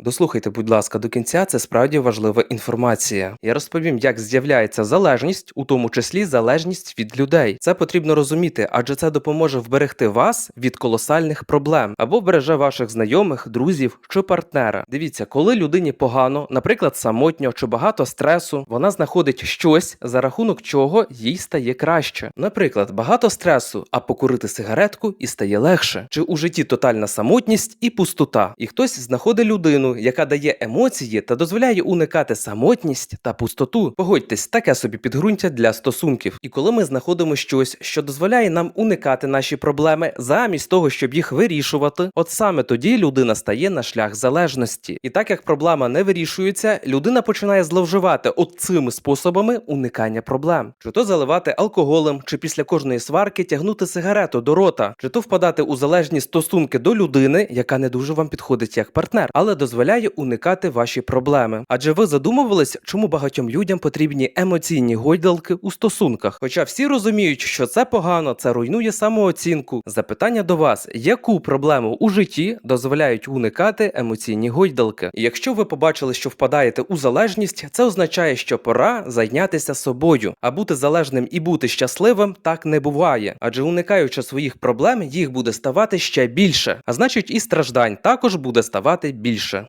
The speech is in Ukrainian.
Дослухайте, будь ласка, до кінця, це справді важлива інформація. Я розповім, як з'являється залежність, у тому числі залежність від людей. Це потрібно розуміти, адже це допоможе вберегти вас від колосальних проблем або вбереже ваших знайомих, друзів чи партнера. Дивіться, коли людині погано, наприклад, самотньо чи багато стресу, вона знаходить щось, за рахунок чого їй стає краще. Наприклад, багато стресу, а покурити сигаретку і стає легше. Чи у житті тотальна самотність і пустота. І хтось знаходить людину, яка дає емоції та дозволяє уникати самотність та пустоту. Погодьтесь, таке собі підґрунтя для стосунків. І коли ми знаходимо щось, що дозволяє нам уникати наші проблеми, замість того, щоб їх вирішувати, от саме тоді людина стає на шлях залежності. І так як проблема не вирішується, людина починає зловживати от цими способами уникання проблем: чи то заливати алкоголем, чи після кожної сварки тягнути сигарету до рота, чи то впадати у залежні стосунки до людини, яка не дуже вам підходить як партнер, але дозволяє уникати ваші проблеми. Адже ви задумувались, чому багатьом людям потрібні емоційні гойдалки у стосунках? Хоча всі розуміють, що це погано, це руйнує самооцінку. Запитання до вас: яку проблему у житті дозволяють уникати емоційні гойдалки? Якщо ви побачили, що впадаєте у залежність, це означає, що пора зайнятися собою. А бути залежним і бути щасливим так не буває, адже уникаючи своїх проблем, їх буде ставати ще більше, а значить, і страждань також буде ставати більше.